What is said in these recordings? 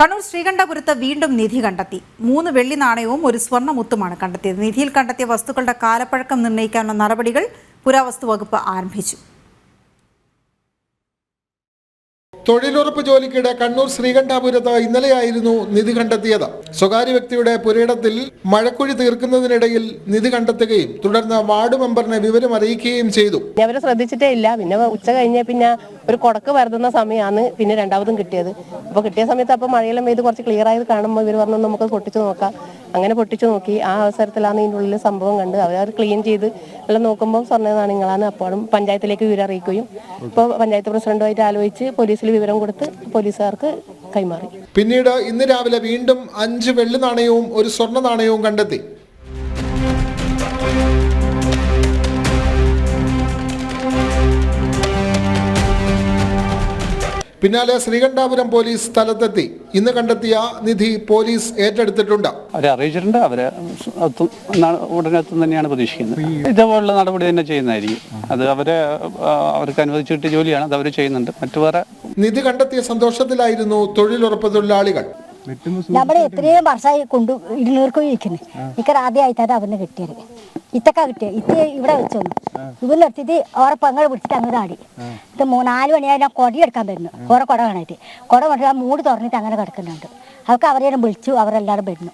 കണ്ണൂർ ശ്രീകണ്ഠപുരത്ത് വീണ്ടും നിധി കണ്ടെത്തി. മൂന്ന് വെള്ളി നാണയവും ഒരു സ്വർണ മുത്തുമാണ് കണ്ടെത്തിയത്. നിധിയിൽ കണ്ടെത്തിയ വസ്തുക്കളുടെ കാലപ്പഴക്കം നിർണയിക്കാനുള്ള നടപടികൾ പുരാവസ്തു വകുപ്പ് ആരംഭിച്ചു. തൊഴിലുറപ്പ് ജോലിക്കിടെ കണ്ണൂർ ശ്രീകണ്ഠാപുരത്ത് ഇന്നലെയായിരുന്നു നിധി കണ്ടെത്തിയത്. സ്വകാര്യ വ്യക്തിയുടെ പുരയിടത്തിൽ മഴക്കുഴി തീർക്കുന്നതിനിടയിൽ നിധി കണ്ടെത്തുകയും തുടർന്ന് വാർഡ് മെമ്പറിനെ വിവരം അറിയിക്കുകയും ചെയ്തു. അവരെ ശ്രദ്ധിച്ചിട്ടേ ഇല്ല. പിന്നെ ഉച്ച കഴിഞ്ഞ പിന്നെ ഒരു കുടക്ക് വരുന്ന സമയമാണ് പിന്നെ രണ്ടാമതും കിട്ടിയത്. അപ്പോൾ കിട്ടിയ സമയത്ത് അപ്പോൾ മഴയെല്ലാം പെയ്ത് കുറച്ച് ക്ലിയർ ആയത് കാണുമ്പോൾ ഇവർ പറഞ്ഞു നമുക്ക് പൊട്ടിച്ചു നോക്കാം. അങ്ങനെ പൊട്ടിച്ചു നോക്കി. ആ അവസരത്തിലാണ് ഇതിന്റെ ഉള്ളിൽ സംഭവം കണ്ട് അവർ ക്ലീൻ ചെയ്ത് എല്ലാം നോക്കുമ്പോൾ സ്വർണ നാണയങ്ങളാണ് അപ്പോഴും പഞ്ചായത്തിലേക്ക് വിവരം അറിയിക്കുകയും. ഇപ്പോൾ പഞ്ചായത്ത് പ്രസിഡന്റുമായിട്ട് ആലോചിച്ച് പോലീസിൽ വിവരം കൊടുത്ത് പോലീസുകാർക്ക് കൈമാറി. പിന്നീട് ഇന്ന് രാവിലെ വീണ്ടും അഞ്ച് വെള്ളി നാണയവും ഒരു സ്വർണ നാണയവും കണ്ടെത്തി. പിന്നാലെ ശ്രീകണ്ഠാപുരം പോലീസ് സ്ഥലത്തെത്തി. ഇന്ന് കണ്ടെത്തിയ നിധി പോലീസ് ഏറ്റെടുത്തിട്ടുണ്ട്. അവരെ അറിയിച്ചിട്ടുണ്ട്. അവരെ ഉടനെ തന്നെയാണ് പ്രതീക്ഷിക്കുന്നത്. ഇതേപോലുള്ള നടപടി തന്നെ ചെയ്യുന്നതായിരിക്കും. അത് അവരെ അവർക്ക് അനുവദിച്ചിട്ട് ജോലിയാണ്. അത് അവർ ചെയ്യുന്നുണ്ട്. മറ്റു വേറെ നിധി കണ്ടെത്തിയ സന്തോഷത്തിലായിരുന്നു തൊഴിലുറപ്പ് തൊഴിലാളികൾ. നമ്മളെ എത്രയും വർഷമായി കൊണ്ടു ഇരുന്നൂർക്കും ഇരിക്കുന്നു. ഇക്കറ ആദ്യമായിട്ടാണ് അവന് കിട്ടിയത്. ഇത്തക്ക കിട്ടിയത്. ഇത്ത ഇവിടെ വെച്ചോന്നു. ഇവിടെ നിർത്തിയിട്ട് ഓറെ പെങ്ങൾ പിടിച്ചിട്ട് അങ്ങോട്ട് ആടി. ഇത് മൂന്നാൽ മണിയായി ഞാൻ കൊടി എടുക്കാൻ വരുന്നു. ഓറെ കുട കാണായിട്ട് കുട കൊണ്ടിട്ട് ആ മൂട് തുറന്നിട്ട് അങ്ങനെ കിടക്കുന്നുണ്ട്. അവർക്ക് അവരെല്ലാം വിളിച്ചു അവരെല്ലാവരും വരുന്നു.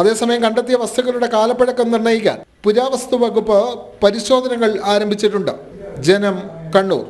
അതേസമയം കണ്ടെത്തിയ വസ്തുക്കളുടെ കാലപ്പഴക്കം നിർണയിക്കാൻ പുരാവസ്തു വകുപ്പ് പരിശോധനകൾ ആരംഭിച്ചിട്ടുണ്ട്. ജനം കണ്ണൂർ.